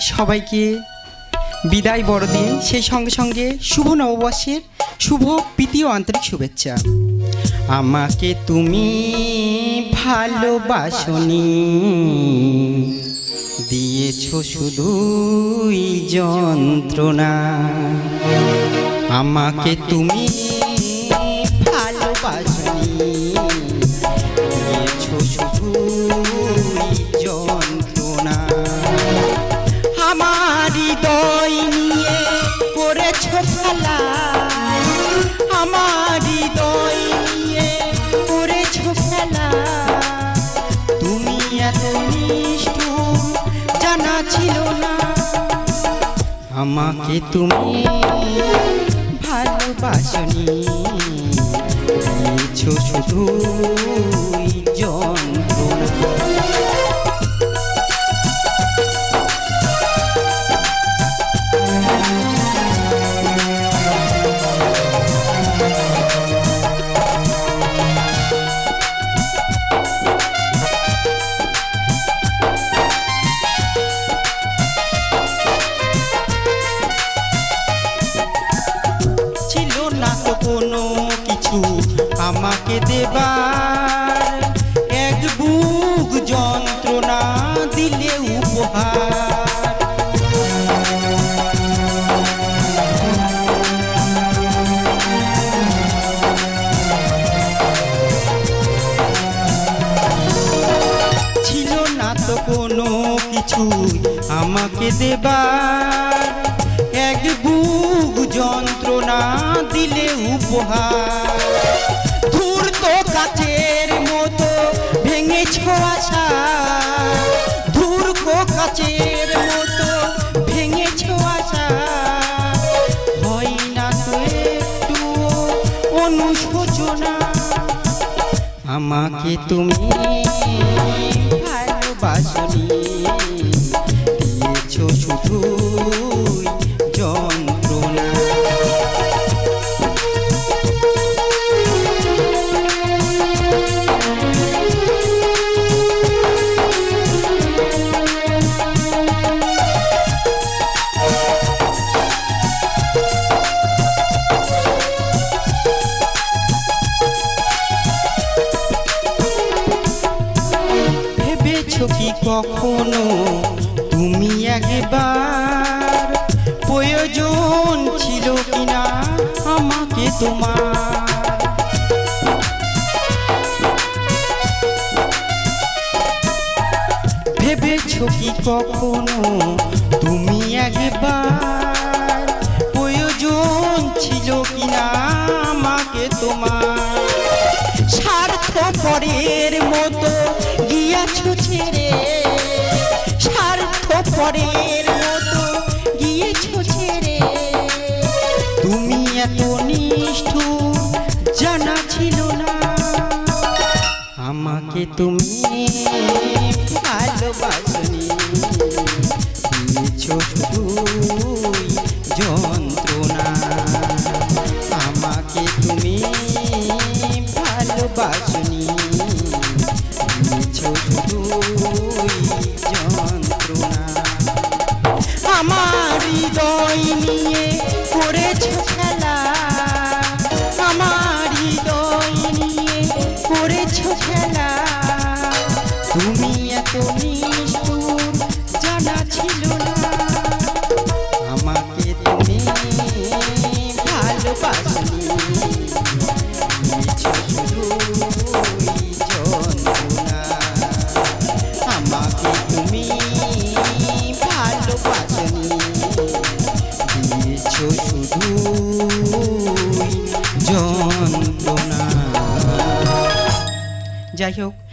সবাইকে বিদায় বড়দিন। সেই সঙ্গে সঙ্গে শুভ নববর্ষের শুভ প্রীতি ও আন্তরিক শুভেচ্ছা। আমাকে তুমি ভালোবাসনি, দিয়েছ শুধুই যন্ত্রণা। আমাকে তুমি করেছ খেলা আমার হৃদয় নিয়ে করেছ খেলা তুমি এত নিষ্ঠুর, জানা ছিল না। আমাকে তুমি ভালোবাসনি, দিয়েছ শুধু আমাকে দেবার। এক বুক যন্ত্রণা দিলে উপহার। ছিল কোনো আমাকে দেবার। এক বুক যন্ত্রণা দিলে উপহার। কাচের মতো ভেঙেছ আশা ধূর্ত কাচের মতো ভেঙেছ আশা হয় না তো একটু অনুশোচনা। আমাকে তুমি ভালোবাসনি, দিয়েছ শুধু কখনো তুমি একবার প্রয়োজন ছিল কিনা আমাকে তোমার। ভেবেছ কি কখনো তুমি একবার প্রয়োজন ছিল কিনা আমাকে তোমার? স্বার্থ পরের মতো গিয়াছ ছেড়ে পরের মতো গিয়েছ ছেড়ে। তুমি এত নিষ্ঠুর, জানা ছিল না। আমাকে তুমি ভালোবাসনি। শুধুই যন্ত্রণা। আমাকে তুমি ভালোবাসনি। হৃদয় নিয়ে করেছ খেলা। আমার হৃদয় নিয়ে করেছ খেলা। তুমি এত যাই হোক